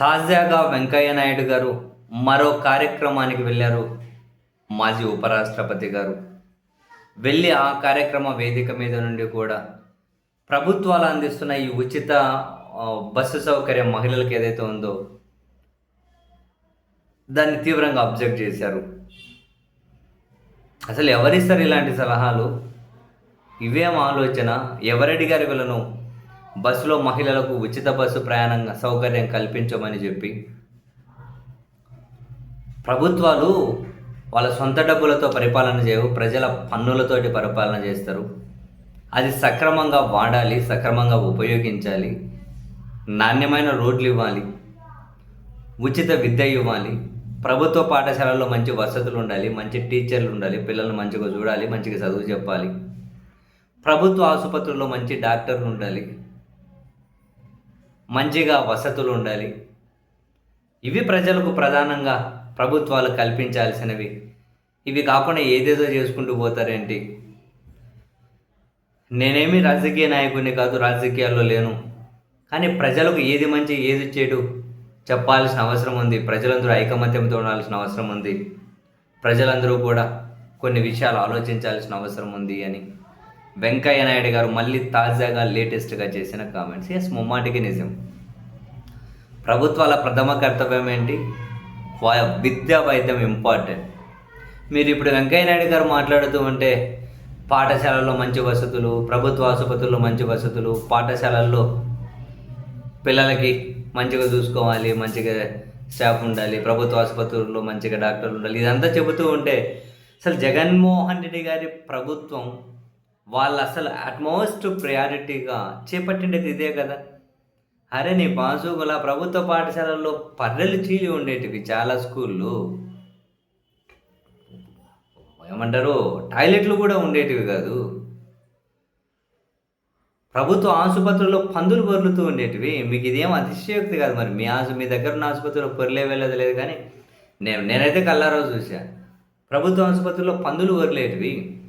తాజాగా వెంకయ్య నాయుడు గారు మరో కార్యక్రమానికి వెళ్ళారు మాజీ ఉపరాష్ట్రపతి గారు. వెళ్ళి ఆ కార్యక్రమ వేదిక మీద నుండి కూడా ప్రభుత్వాలు అందిస్తున్న ఈ ఉచిత బస్సు సౌకర్యం మహిళలకు ఏదైతే ఉందో దాన్ని తీవ్రంగా అబ్జెక్ట్ చేశారు. అసలు ఎవరిస్తారు ఇలాంటి సలహాలు? ఇవేం ఆలోచన? ఎవరడిగారు వీళ్ళను? బస్సులో మహిళలకు ఉచిత బస్సు ప్రయాణం సౌకర్యం కల్పించమని చెప్పి ప్రభుత్వాలు వాళ్ళ సొంత డబ్బులతో పరిపాలన చేయవు ప్రజల పన్నులతోటి పరిపాలన చేస్తారు. అది సక్రమంగా వాడాలి సక్రమంగా ఉపయోగించాలి నాణ్యమైన రోడ్లు ఇవ్వాలి ఉచిత విద్య ఇవ్వాలి ప్రభుత్వ పాఠశాలలో మంచి వసతులు ఉండాలి మంచి టీచర్లు ఉండాలి పిల్లల్ని మంచిగా చూడాలి మంచిగా చదువు చెప్పాలి ప్రభుత్వ ఆసుపత్రుల్లో మంచి డాక్టర్లు ఉండాలి మంచిగా వసతులు ఉండాలి. ఇవి ప్రజలకు ప్రధానంగా ప్రభుత్వాలు కల్పించాల్సినవి. ఇవి కాకుండా ఏదేదో చేసుకుంటూ పోతారేంటి? నేనేమి రాజకీయ నాయకుడిని కాదు రాజకీయాల్లో లేను. కానీ ప్రజలకు ఏది మంచి ఏది చెడు చెప్పాల్సిన అవసరం ఉంది. ప్రజలందరూ ఐకమత్యంతో ఉండాల్సిన అవసరం ఉంది. ప్రజలందరూ కూడా కొన్ని విషయాలు ఆలోచించాల్సిన అవసరం ఉంది అని. వెంకయ్య నాయుడు గారు మళ్ళీ తాజాగా లేటెస్ట్గా చేసిన కామెంట్స్. ఎస్ ముమ్మాటికి నిజం. ప్రభుత్వాల ప్రథమ కర్తవ్యం ఏంటి? వా- విద్యా వైద్యం ఇంపార్టెంట్ మీరు ఇప్పుడు వెంకయ్య నాయుడు గారు మాట్లాడుతూ ఉంటే పాఠశాలల్లో మంచి వసతులు ప్రభుత్వ ఆసుపత్రుల్లో మంచి వసతులు పాఠశాలల్లో పిల్లలకి మంచిగా చూసుకోవాలి మంచిగా స్టాఫ్ ఉండాలి ప్రభుత్వ ఆసుపత్రుల్లో మంచిగా డాక్టర్లు ఉండాలి. ఇదంతా చెబుతూ ఉంటే అసలు జగన్మోహన్ రెడ్డి గారి ప్రభుత్వం వాళ్ళు అసలు అట్మోస్ట్ ప్రయారిటీగా చేపట్టిండేది ఇదే కదా. అరే నీ పాసుగుల ప్రభుత్వ పాఠశాలల్లో పర్రెలు చీలి ఉండేటివి చాలా స్కూళ్ళు. ఏమంటారు? టాయిలెట్లు కూడా ఉండేటివి కాదు. ప్రభుత్వ ఆసుపత్రుల్లో పందులు పొర్లుతూ ఉండేటివి. మీకు ఇదేం అతిశయోక్తి కాదు మరి. మీ ఆసు మీ దగ్గర ఉన్న ఆసుపత్రిలో పొరలే వెళ్ళదు లేదు కానీ నేను నేనైతే కల్లారో చూసా ప్రభుత్వ ఆసుపత్రిలో పందులు వరలేటివి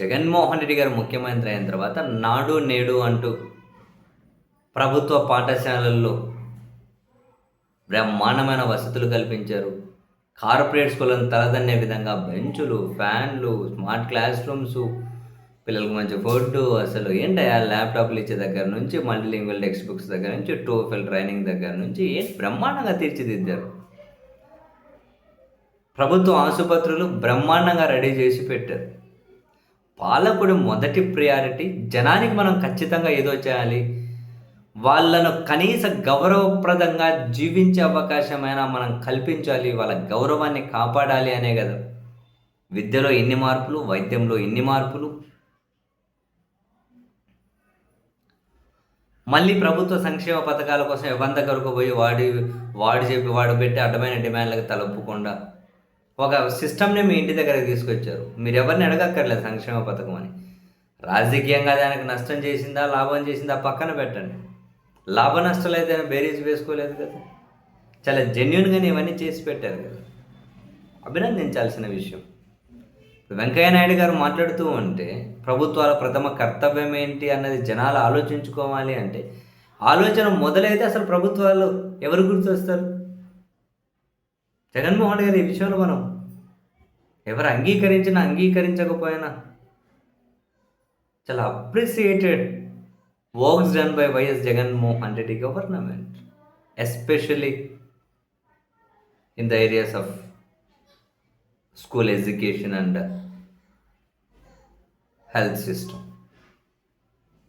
జగన్మోహన్ రెడ్డి గారు ముఖ్యమంత్రి అయిన తర్వాత నాడు నేడు అంటూ ప్రభుత్వ పాఠశాలల్లో బ్రహ్మాండమైన వసతులు కల్పించారు. కార్పొరేట్ స్కూళ్ళను తలదన్నే విధంగా బెంచులు ఫ్యాన్లు స్మార్ట్ క్లాస్ రూమ్స్ పిల్లలకు మంచి ఫుడ్ అసలు ఏంటయ్యా ల్యాప్టాప్లు ఇచ్చే దగ్గర నుంచి మల్టీలింగ్వల్ టెక్స్ట్ బుక్స్ దగ్గర నుంచి టోఫెల్ ట్రైనింగ్ దగ్గర నుంచి ఏ బ్రహ్మాండంగా తీర్చిదిద్దారు. ప్రభుత్వ ఆసుపత్రులు బ్రహ్మాండంగా రెడీ చేసి పెట్టారు. పాలకుడి మొదటి ప్రియారిటీ జనానికి మనం ఖచ్చితంగా ఏదో చేయాలి. వాళ్ళను కనీస గౌరవప్రదంగా జీవించే అవకాశమైనా మనం కల్పించాలి వాళ్ళ గౌరవాన్ని కాపాడాలి అనే కదా. విద్యలో ఎన్ని మార్పులు వైద్యంలో ఎన్ని మార్పులు? మళ్ళీ ప్రభుత్వ సంక్షేమ పథకాల కోసం ఎవరి కొరకు పోయి వాడి వాడు చెప్పి వాడు పెట్టి అడ్డమైన డిమాండ్లకు తలొప్పకుండా ఒక సిస్టమ్ని మీ ఇంటి దగ్గరకు తీసుకొచ్చారు. మీరు ఎవరిని అడగక్కర్లేదు సంక్షేమ పథకం అని. రాజకీయంగా దానికి నష్టం చేసిందా లాభం చేసిందా పక్కన పెట్టండి. లాభ నష్టాలు అయితే బేరీజ్ వేసుకోలేదు కదా. చాలా జెన్యున్గానే ఇవన్నీ చేసి పెట్టారు కదా. అభినందించాల్సిన విషయం. వెంకయ్య నాయుడు గారు మాట్లాడుతూ ఉంటే ప్రభుత్వాల ప్రథమ కర్తవ్యం ఏంటి అన్నది జనాలు ఆలోచించుకోవాలి అంటే ఆలోచన మొదలైతే అసలు ప్రభుత్వాలు ఎవరు గుర్తొస్తారు? జగన్మోహన్ రెడ్డి గారు ఈ విషయంలో మనం ఎవరు అంగీకరించినా అంగీకరించకపోయినా చాలా appreciated works done by Y S Jaganmohan Reddy government especially in the areas of school education and health system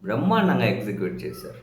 బ్రహ్మాండంగా ఎగ్జిక్యూట్ చేశారు.